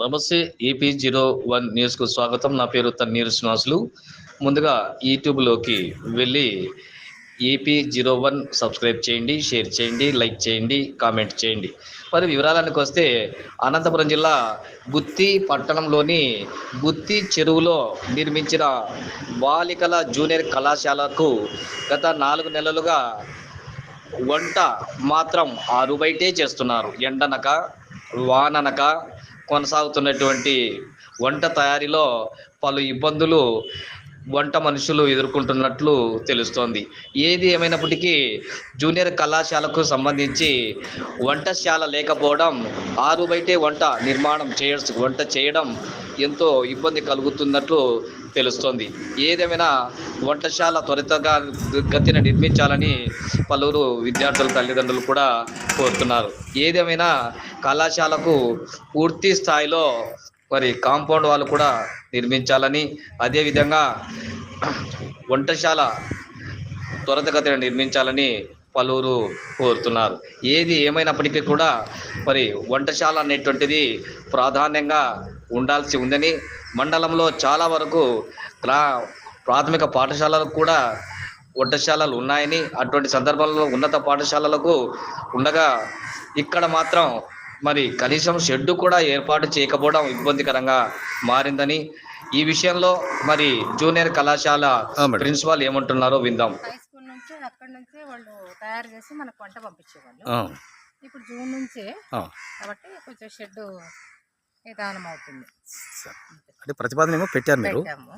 నమస్తే AP zero one న్యూస్కు స్వాగతం. నా పేరు తన్నీరు శ్రీనివాసులు. ముందుగా యూట్యూబ్లోకి వెళ్ళి ఏపీ జీరో వన్ సబ్స్క్రైబ్ చేయండి షేర్ చేయండి లైక్ చేయండి కామెంట్ చేయండి. మరి వివరాలకు వస్తే అనంతపురం జిల్లా గుత్తి పట్టణంలోని గుత్తి చెరువులో నిర్మించిన బాలికల జూనియర్ కళాశాలకు గత నాలుగు నెలలుగా వంట మాత్రం ఆరు బయటే చేస్తున్నారు. ఎండనక వాననక కొనసాగుతున్నటువంటి వంట తయారీలో పలు ఇబ్బందులు వంట మనుషులు ఎదుర్కొంటున్నట్లు తెలుస్తోంది. ఏది ఏమైనప్పటికీ జూనియర్ కళాశాలకు సంబంధించి వంటశాల లేకపోవడం ఆరు బయటే వంట నిర్మాణం చేయ వంట చేయడం ఎంతో ఇబ్బంది కలుగుతున్నట్లు తెలుస్తోంది. ఏదేమైనా వంటశాల త్వరితగా గతిన నిర్మించాలని పలువురు విద్యార్థుల తల్లిదండ్రులు కూడా కోరుతున్నారు. ఏదేమైనా కళాశాలకు పూర్తి స్థాయిలో మరి కాంపౌండ్ వాళ్ళు కూడా నిర్మించాలని అదేవిధంగా వంటశాల త్వరితగతిన నిర్మించాలని పలువురు కోరుతున్నారు. ఏది ఏమైనప్పటికీ కూడా మరి వంటశాల అనేటువంటిది ప్రాధాన్యంగా ఉండాల్సి ఉందని మండలంలో చాలా వరకు గ్రా ప్రాథమిక పాఠశాలలకు కూడా వంటశాలలు ఉన్నాయని అటువంటి సందర్భాలలో ఉన్నత పాఠశాలలకు ఉండగా ఇక్కడ మాత్రం మరి కనీసం షెడ్డు కూడా ఏర్పాటు చేయకపోవడం ఇబ్బందికరంగా మారిందని ఈ విషయంలో మరి జూనియర్ కళాశాల. ప్రిన్సిపాల్ ఏమంటున్నారో విందాం హై స్కూల్ నుంచి అక్కడ నుంచే వాళ్ళు తయారు చేసి మనకు వంట పంపించేవాళ్ళు ఆ, ఇప్పుడు జూన్ నుంచే ఆ. కాబట్టి కొంచెం షెడ్ నిదానం అవుతుంది సరే. అంటే ప్రతిపాదన ఏమో పెట్టారు మీరు పెట్టాము.